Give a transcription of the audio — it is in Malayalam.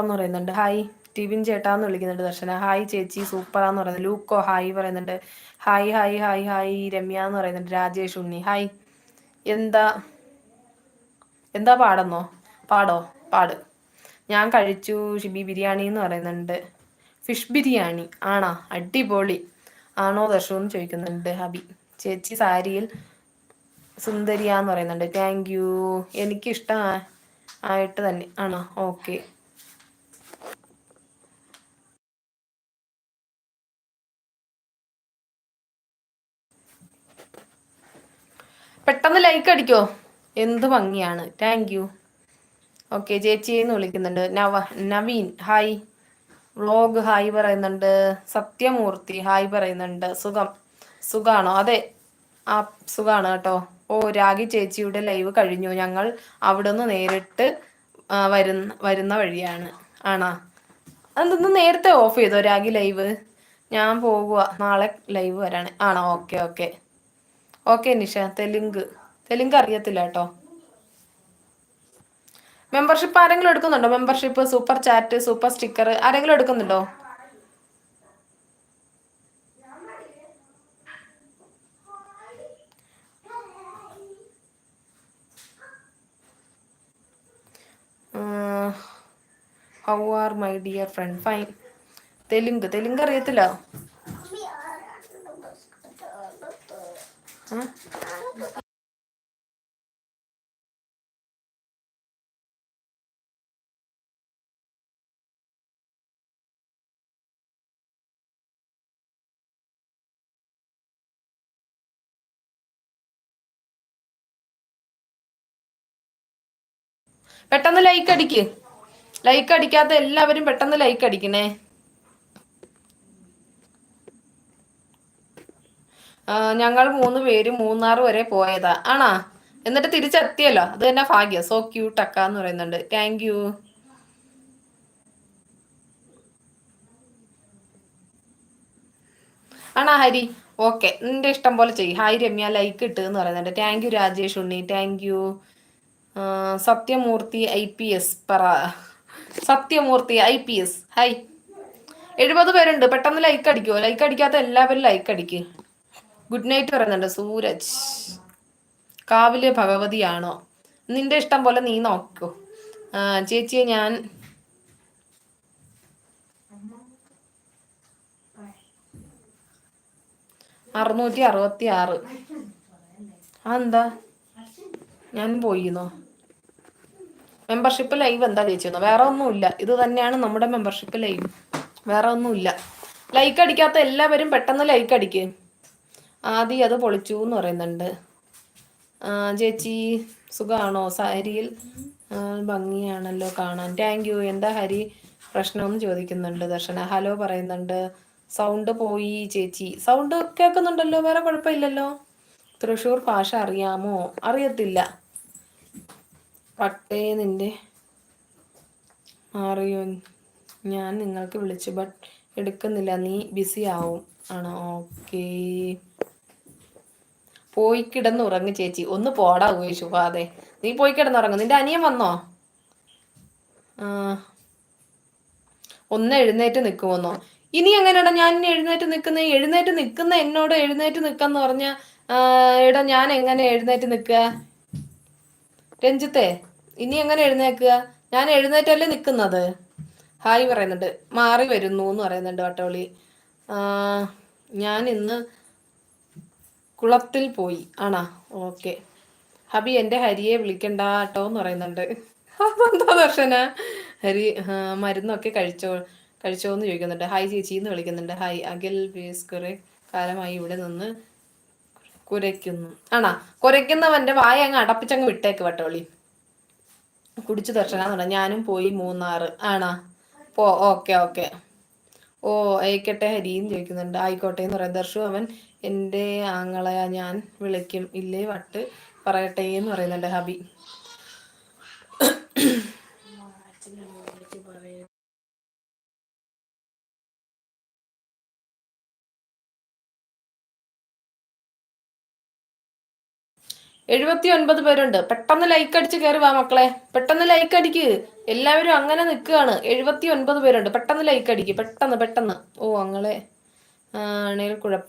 എന്ന് പറയുന്നുണ്ട്. ഹായ് ടിവിൻ ചേട്ടാന്ന് വിളിക്കുന്നുണ്ട് ദർശന. ഹായ് ചേച്ചി സൂപ്പറാന്ന് പറയുന്നത് ലൂക്കോ ഹായ് പറയുന്നുണ്ട്. Hi hi hi hi Ramya എന്ന് പറയുന്നുണ്ട്. രാജേഷ് ഉണ്ണി. ഹായ് എന്താ എന്താ പാടെന്നോ? പാടോ? പാട്. ഞാൻ കഴിച്ചു ഷിബി ബിരിയാണി എന്ന് പറയുന്നുണ്ട്. ഫിഷ് ബിരിയാണി. ആണോ? അടിപൊളി. ആണോ ദർശു എന്ന് ചോദിക്കുന്നുണ്ട് ഹബി. ചേച്ചി സാരിയിൽ സുന്ദരിയാന്ന് പറയുന്നുണ്ട്. Thank you. എനിക്കിഷ്ടം ആയിട്ട് തന്നെ. ആണോ? ഓക്കെ. പെട്ടെന്ന് ലൈക്ക് അടിക്കോ? എന്ത് ഭംഗിയാണ്. താങ്ക് യു ഓക്കെ ചേച്ചിയെന്ന് വിളിക്കുന്നുണ്ട്. നവ നവീൻ ഹായ് വ്ളോഗ് ഹായ് പറയുന്നുണ്ട്. സത്യമൂർത്തി ഹായ് പറയുന്നുണ്ട്. സുഖം. സുഖാണോ? അതെ. ആ സുഖാണ് കേട്ടോ. ഓ രാഗി ചേച്ചിയുടെ ലൈവ് കഴിഞ്ഞു. ഞങ്ങൾ അവിടുന്ന് നേരിട്ട് വരുന്ന വരുന്ന വഴിയാണ്. ആണോ? അതൊന്ന് നേരത്തെ ഓഫ് ചെയ്തോ രാഗി ലൈവ് ഞാൻ പോകുക നാളെ ലൈവ് വരാണ്. ആണോ? Okay okay okay Nisha. Telugu. Telugu അറിയത്തില്ല കേട്ടോ. മെമ്പർഷിപ്പ് ആരെങ്കിലും എടുക്കുന്നുണ്ടോ? Membership super chat super sticker ആരെങ്കിലും എടുക്കുന്നുണ്ടോ? How are my dear friend fine Telugu. Telugu അറിയത്തില്ല. പെട്ടെന്ന് ലൈക്ക് അടിക്ക്. ലൈക്ക് അടിക്കാത്ത എല്ലാവരും പെട്ടെന്ന് ലൈക്ക് അടിക്കണേ. ഞങ്ങൾ മൂന്ന് പേര് മൂന്നാർ വരെ പോയതാ. ആണാ? എന്നിട്ട് തിരിച്ചെത്തിയല്ലോ. അത് തന്നെ ഭാഗ്യം. സോ ക്യൂട്ട് അക്ക എന്ന് പറയുന്നുണ്ട്. താങ്ക് യു ആണാ ഹരി? ഓക്കെ നിന്റെ ഇഷ്ടം പോലെ ചെയ്യും. ഹായ് രമ്യ ലൈക്ക് ഇട്ട് എന്ന് പറയുന്നുണ്ട്. Thank you Rajesh Unni. Thank you Sathyamoorthy I P S പറ. Sathyamoorthy I P S. Hi എഴുപത് പേരുണ്ട്. പെട്ടെന്ന് ലൈക്ക് അടിക്കുമോ ലൈക്ക് അടിക്കാത്ത എല്ലാവരും ലൈക്ക് അടിക്ക്. ഗുഡ് നൈറ്റ് പറയുന്നുണ്ട് സൂരജ്. കാവിലെ ഭഗവതിയാണോ? നിന്റെ ഇഷ്ടം പോലെ നീ നോക്കൂ. ചേച്ചിയെ ഞാൻ അറുന്നൂറ്റി അറുപത്തി ആറ് അതെന്താ? ഞാൻ പോയിന്നോ? മെമ്പർഷിപ്പ് ലൈവ് എന്താ ചേച്ചിന്നോ വേറെ ഒന്നുമില്ല. ഇത് തന്നെയാണ് നമ്മുടെ മെമ്പർഷിപ്പ് ലൈവ് വേറെ ഒന്നുമില്ല. ലൈക്ക് അടിക്കാത്ത എല്ലാവരും പെട്ടെന്ന് ലൈക്ക് അടിക്ക്. ആദ്യം അത് പൊളിച്ചു എന്ന് പറയുന്നുണ്ട് ചേച്ചി സുഖമാണോ സാരിയിൽ ഭംഗിയാണല്ലോ കാണാൻ. താങ്ക് യു എന്താ ഹരി പ്രശ്നമെന്ന് ചോദിക്കുന്നുണ്ട് ദർശന. ഹലോ പറയുന്നുണ്ട്. സൗണ്ട് പോയി ചേച്ചി. സൗണ്ട് കേൾക്കുന്നുണ്ടല്ലോ വേറെ കുഴപ്പമില്ലല്ലോ. തൃശ്ശൂർ ഭാഷ അറിയാമോ? അറിയത്തില്ല. പട്ടേ നിന്റെ മാറിയോ? ഞാൻ നിങ്ങൾക്ക് വിളിച്ചു ബട്ട് എടുക്കുന്നില്ല. നീ ബിസി ആവും. ആണോ? ഓക്കേ പോയി കിടന്നുറങ്ങ് ചേച്ചി. ഒന്ന് പോടാ ഉപയോഗിച്ചു അതെ നീ പോയി കിടന്നുറങ്ങ്. നിന്റെ അനിയൻ വന്നോ? ഒന്ന് എഴുന്നേറ്റ് നിൽക്കുമെന്നോ ഇനി എങ്ങനെയാടാ ഞാൻ എഴുന്നേറ്റ് നിൽക്കുന്ന എഴുന്നേറ്റ് നിൽക്കുന്ന എന്നോട് എഴുന്നേറ്റ് നിൽക്കാന്ന് പറഞ്ഞ എടാ ഞാൻ എങ്ങനെ എഴുന്നേറ്റ് നിൽക്കുക രഞ്ജിത്തെ ഇനി എങ്ങനെ എഴുന്നേക്കുക? ഞാൻ എഴുന്നേറ്റല്ലേ നിൽക്കുന്നത് ഹായ് പറയുന്നുണ്ട്. മാറി വരുന്നു എന്ന് പറയുന്നുണ്ട് വട്ടവളി ഞാൻ ഇന്ന് കുളത്തിൽ പോയി. ആണാ? ഓക്കെ. ഹബി എന്റെ ഹരിയെ വിളിക്കണ്ട കേട്ടോ എന്ന് പറയുന്നുണ്ട്. അതെന്താ ദർശന? ഹരി മരുന്നൊക്കെ കഴിച്ചോ കഴിച്ചോ എന്ന് ചോദിക്കുന്നുണ്ട്. ഹായ് ചേച്ചി എന്ന് വിളിക്കുന്നുണ്ട്. ഹായ് അഖിൽ ബേസ് കുറെ കാലമായി ഇവിടെ നിന്ന് കുരയ്ക്കുന്നു. ആണാ? കുരയ്ക്കുന്നവന്റെ വായ അങ്ങ് അടപ്പിച്ചങ്ങ് വിട്ടേക്ക് വട്ടോളി. കുടിച്ചു ദർശന ഞാനും പോയി മൂന്നാറ്. ആണാ? പോ ഓക്കെ ഓക്കെ. ഓ അയക്കട്ടെ ഹരിയും ചോദിക്കുന്നുണ്ട്. ആയിക്കോട്ടെ എന്ന് പറയാം. ദർശു അവൻ എന്റെ ആങ്ങളെ ഞാൻ വിളിക്കും. ഇല്ലേ വട്ട്. പറയട്ടെ എന്ന് പറയുന്നുണ്ട് ഹബി. എഴുപത്തി ഒൻപത് പേരുണ്ട്. പെട്ടെന്ന് ലൈക്ക് അടിച്ച് കയറി വാ മക്കളെ. പെട്ടെന്ന് ലൈക്ക് അടിക്ക്. എല്ലാവരും അങ്ങനെ നിൽക്കുകയാണ്. എഴുപത്തി ഒൻപത് പേരുണ്ട്. പെട്ടെന്ന് ലൈക്ക് അടിക്ക്. പെട്ടെന്ന് പെട്ടെന്ന്. ഓ അങ്ങളെ ആണേൽ കുഴപ്പം